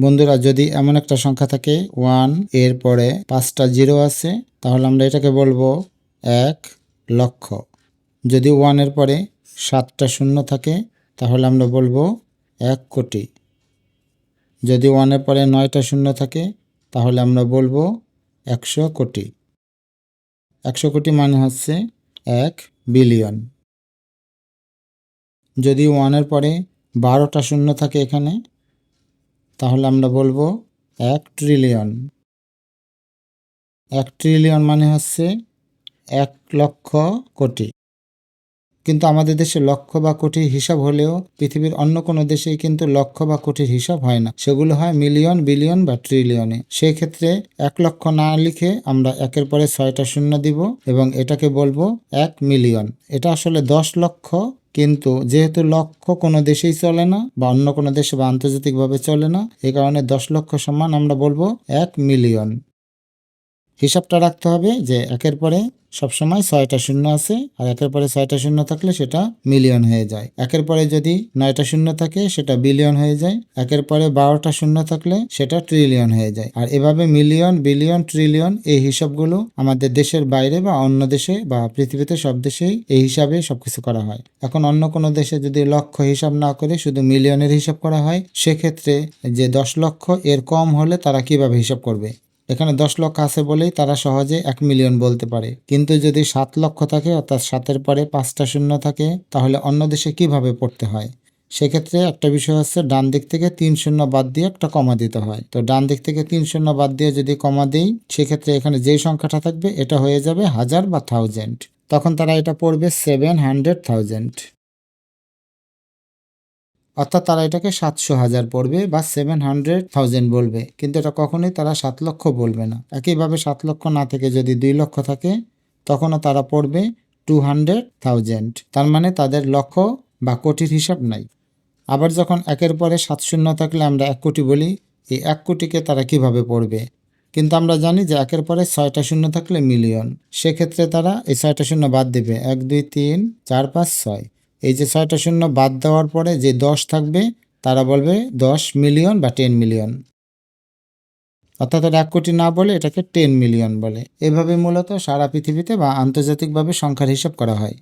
বন্ধুরা, যদি এমন একটা সংখ্যা থাকে ওয়ানের পরে পাঁচটা জিরো আছে, তাহলে আমরা এটাকে বলব এক লক্ষ। যদি ওয়ানের পরে সাতটা শূন্য থাকে, তাহলে আমরা বলব এক কোটি। যদি ওয়ানের পরে নয়টা শূন্য থাকে, তাহলে আমরা বলব একশো কোটি। একশো কোটি মানে হচ্ছে এক বিলিয়ন যদি ওয়ানের পরে বারোটা শূন্য থাকে এখানে তাহলে আমরা বলব এক ট্রিলিয়ন এক ট্রিলিয়ন মানে হচ্ছে এক লক্ষ কোটি। কিন্তু আমাদের দেশে লক্ষ বা কোটির হিসাব হলেও পৃথিবীর অন্য কোনো দেশেই কিন্তু লক্ষ বা কোটির হিসাব হয় না। সেগুলো হয় মিলিয়ন বিলিয়ন বা ট্রিলিয়নে সেই ক্ষেত্রে এক লক্ষ না লিখে আমরা একের পরে ছয়টা শূন্য দিব এবং এটাকে বলব এক মিলিয়ন এটা আসলে দশ লক্ষ কিন্তু যেহেতু লক্ষ কোনো দেশেই চলে না বা অন্য কোনো দেশে বা আন্তর্জাতিকভাবে চলে না, এ কারণে দশ লক্ষ সমান আমরা বলব এক মিলিয়ন। হিসাবটা রাখতে হবে যে একের পরে সবসময় ছয়টা শূন্য আছে আর একের পরে ছয়টা শূন্য থাকলে সেটা মিলিয়ন হয়ে যায়। একের পরে যদি নয়টা শূন্য থাকে সেটা বিলিয়ন হয়ে যায়। একের পরে বারোটা শূন্য থাকলে সেটা ট্রিলিয়ন হয়ে যায়। আর এভাবে মিলিয়ন, বিলিয়ন, ট্রিলিয়ন এই হিসাবগুলো আমাদের দেশের বাইরে বা অন্য দেশে বা পৃথিবীতে সব দেশেই এই হিসাবে সবকিছু করা হয়। এখন অন্য কোনো দেশে যদি লক্ষ হিসাব না করে শুধু মিলিয়নের হিসাব করা হয়, সেক্ষেত্রে যে দশ লক্ষ এর কম হলে তারা কীভাবে হিসাব করবে? এখানে দশ লক্ষ আছে বলেই তারা সহজে এক মিলিয়ন বলতে পারে। কিন্তু যদি সাত লক্ষ থাকে, অর্থাৎ সাতের পরে পাঁচটা শূন্য থাকে, তাহলে অন্য দেশে কীভাবে পড়তে হয়? সেক্ষেত্রে একটা বিষয় হচ্ছে, ডান দিক থেকে তিন শূন্য বাদ দিয়ে একটা কমা দিতে হয়। তো ডান দিক থেকে তিন শূন্য বাদ দিয়ে যদি কমা দিই, সেক্ষেত্রে এখানে যেই সংখ্যাটা থাকবে, এটা হয়ে যাবে হাজার বা থাউজেন্ড তখন তারা এটা পড়বে সেভেন হান্ড্রেড থাউজেন্ড অর্থাৎ তারা এটাকে সাতশো হাজার পড়বে বা সেভেন হান্ড্রেড থাউজেন্ড বলবে। কিন্তু এটা কখনোই তারা সাত লক্ষ বলবে না। একইভাবে সাত লক্ষ না থেকে যদি দুই লক্ষ থাকে, তখনও তারা পড়বে টু হান্ড্রেড থাউজেন্ড তার মানে তাদের লক্ষ বা কোটির হিসাব নাই। আবার যখন একের পরে সাত শূন্য থাকলে আমরা এক কোটি বলি, এই এক কোটিকে তারা কীভাবে পড়বে? কিন্তু আমরা জানি যে একের পরে ছয়টা শূন্য থাকলে মিলিয়ন। সেক্ষেত্রে তারা এই ছয়টা শূন্য বাদ দেবে। এক, দুই, তিন, চার, পাঁচ, ছয়। এই যে ছয়টা শূন্য বাদ দেওয়ার পরে যে দশ থাকবে, তারা বলবে দশ মিলিয়ন বা টেন মিলিয়ন। অর্থাৎ এক কোটি না বলে এটাকে টেন মিলিয়ন বলে। এভাবে মূলত সারা পৃথিবীতে বা আন্তর্জাতিকভাবে সংখ্যার হিসাব করা হয়।